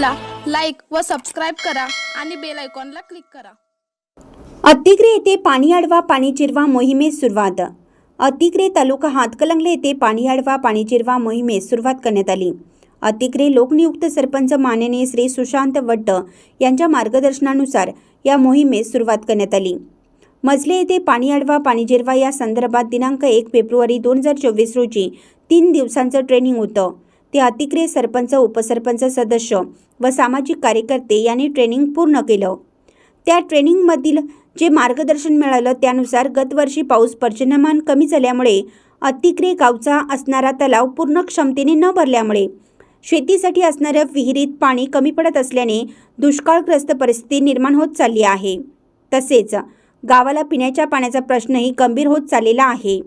व सबस्क्राईब करा आणि बेल आयकॉनला क्लिक करा. अतिग्रे येथे पाणी अडवा पाणी चिरवा मोहिमेस सुरुवात. अतिग्रे तालुका हातकलंगले येथे पाणी अडवा पाणी चिरवा मोहिमेस सुरुवात करण्यात आली. अतिग्रे लोकनियुक्त सरपंच माननीय श्री सुशांत वड्ड यांच्या मार्गदर्शनानुसार या मोहिमेस सुरुवात करण्यात आली. मजले येथे पाणी अडवा पाणी जिरवा या संदर्भात दिनांक एक फेब्रुवारी दोन हजार चोवीस रोजी तीन दिवसांचं ट्रेनिंग होतं. ते अतिक्रिय सरपंच उपसरपंच सदस्य व सामाजिक कार्यकर्ते यांनी ट्रेनिंग पूर्ण केलं. त्या ट्रेनिंगमधील जे मार्गदर्शन मिळालं त्यानुसार गतवर्षी पाऊस पर्जन्यमान कमी झाल्यामुळे अतिक्रिय गावचा असणारा तलाव पूर्ण क्षमतेने न भरल्यामुळे शेतीसाठी असणाऱ्या विहिरीत पाणी कमी पडत असल्याने दुष्काळग्रस्त परिस्थिती निर्माण होत चालली आहे. तसेच गावाला पिण्याच्या पाण्याचा प्रश्नही गंभीर होत चाललेला आहे.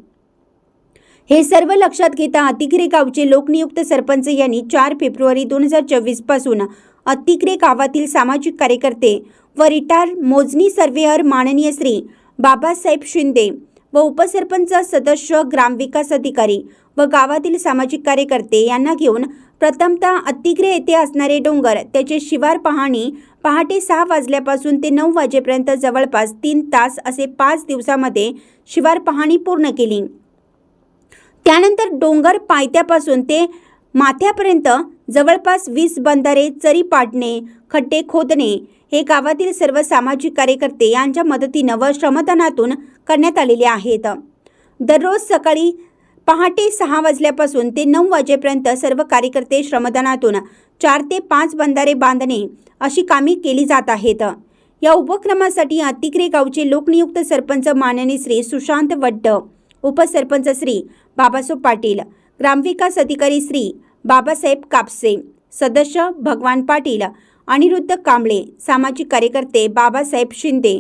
हे सर्व लक्षात घेता अतिक्रे गावचे लोकनियुक्त सरपंच यांनी चार फेब्रुवारी दोन हजार चोवीसपासून अतिक्रे गावातील सामाजिक कार्यकर्ते व रिटायर मोजणी सर्वेअर माननीय श्री बाबासाहेब शिंदे व उपसरपंच सदस्य ग्रामविकास अधिकारी व गावातील सामाजिक कार्यकर्ते यांना घेऊन प्रथमतः अतिग्रे येथे असणारे डोंगर त्याचे शिवार पाहणी पहाटे सहा वाजल्यापासून ते नऊ वाजेपर्यंत जवळपास तीन तास असे पाच दिवसामध्ये शिवार पाहणी पूर्ण केली. त्यानंतर डोंगर पायथ्यापासून ते माथ्यापर्यंत जवळपास वीस बंधारे चरी पाडणे खड्डे खोदणे हे गावातील सर्व सामाजिक कार्यकर्ते यांच्या मदतीनं व श्रमदानातून करण्यात आलेले आहेत. दररोज सकाळी पहाटे सहा वाजल्यापासून ते नऊ वाजेपर्यंत सर्व कार्यकर्ते श्रमदानातून चार ते पाच बंधारे बांधणे अशी कामे केली जात आहेत. या उपक्रमासाठी अतिक्रे गावचे लोकनियुक्त सरपंच माननीय श्री सुशांत वड्ड उपसरपंच श्री बाबासाहेब पाटील. ग्रामविकास अधिकारी श्री बाबासाहेब कापसे सदस्य भगवान पाटील अनिरुद्ध कांबळे सामाजिक कार्यकर्ते बाबासाहेब शिंदे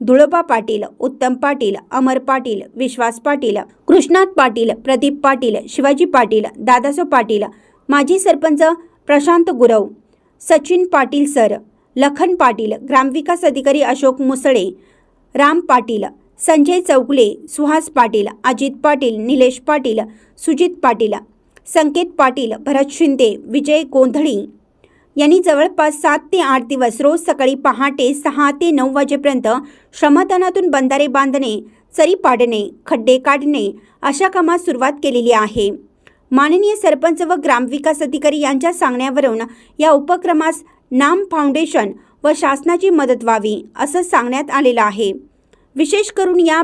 धुळोबा पाटील उत्तम पाटील अमर पाटील विश्वास पाटील कृष्णात पाटील प्रदीप पाटील शिवाजी पाटील दादासाहेब पाटील माजी सरपंच प्रशांत गुरव सचिन पाटील सर लखन पाटील ग्रामविकास अधिकारी अशोक मुसळे राम पाटील संजय चौगुले सुहास पाटील अजित पाटील निलेश पाटील सुजित पाटील संकेत पाटील भरत शिंदे विजय गोंधळी यांनी जवळपास सात ते आठ दिवस रोज सकाळी पहाटे सहा ते नऊ वाजेपर्यंत श्रमदानातून बंधारे बांधणे चरी पाडणे खड्डे काढणे अशा कामात सुरुवात केलेली आहे. माननीय सरपंच व ग्रामविकास अधिकारी यांच्या सांगण्यावरून या उपक्रमास नाम फाउंडेशन व शासनाची मदत व्हावी असं सांगण्यात आलेलं आहे. विशेष करून या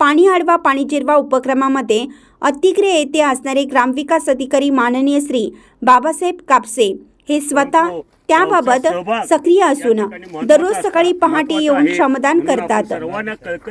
पाणी आडवा पाणी जिरवा उपक्रमामध्ये अतिग्रे येथे असणारे ग्रामविकास अधिकारी माननीय श्री बाबासाहेब कापसे हे स्वतः त्याबाबत सक्रिय असून दररोज सकाळी पहाटे येऊन श्रमदान करतात.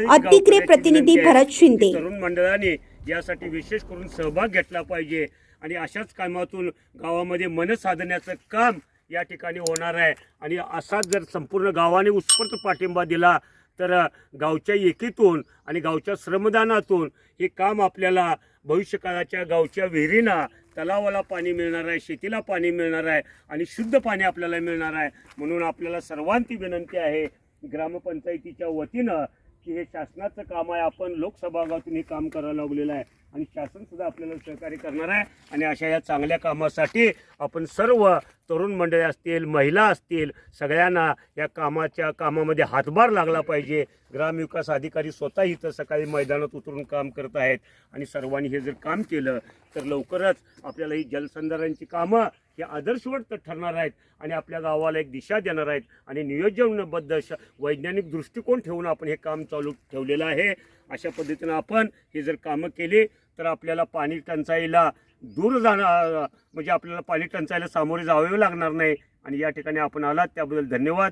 अतिग्रे प्रतिनिधी भरत शिंदे. मंडळाने यासाठी विशेष करून सहभाग घेतला पाहिजे आणि अशाच कामातून गावामध्ये मन साधण्याचं काम या ठिकाणी होणार आहे. आणि असाच जर संपूर्ण गावाने उत्स्फूर्त पाठिंबा दिला तर गावच्या एकीतून आणि गावच्या श्रमदानातून हे काम आपल्याला भविष्यकाळाच्या गावच्या विहिरींना तलावाला पाणी मिळणार आहे शेतीला पाणी मिळणार आहे आणि शुद्ध पाणी आपल्याला मिळणार आहे. म्हणून आपल्याला सर्वांची विनंती आहे ग्रामपंचायतीच्या वतीनं की हे शासनाचं काम आहे. आपण लोकसभागातून हे काम करायला लावलेलं आहे. आणि शासन सुद्धा आपल्याला सहकार्य करणार आहे. आणि अशा या चांगल्या कामासाठी आपण सर्व तरुण मंडळी असतील महिला असतील सगळ्यांना या कामाच्या कामामध्ये हातभार लागला पाहिजे. ग्रामविकास अधिकारी स्वतः इथं सकाळी मैदानात उतरून काम करत आहेत. आणि सर्वांनी हे जर काम केलं तर लवकरच आपल्याला ही जलसंधारणची कामं हे आदर्शवत ठरणार आहेत. आणि आपल्या गावाला एक दिशा देणार आहेत. आणि नियोजनबद्ध श वैज्ञानिक दृष्टिकोन ठेवून आपण हे काम चालू ठेवलेलं आहे. अशा पद्धतीनं आपण हे जर कामं केली तर आपल्याला पाणी टंचाईला दूर जाणं म्हणजे आपल्याला पाणी टंचाईला सामोरे जावे लागणार नाही. आणि या ठिकाणी आपण आलात त्याबद्दल धन्यवाद.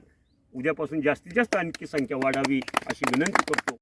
उद्यापासून जास्तीत जास्त आणखी संख्या वाढावी अशी विनंती करतो.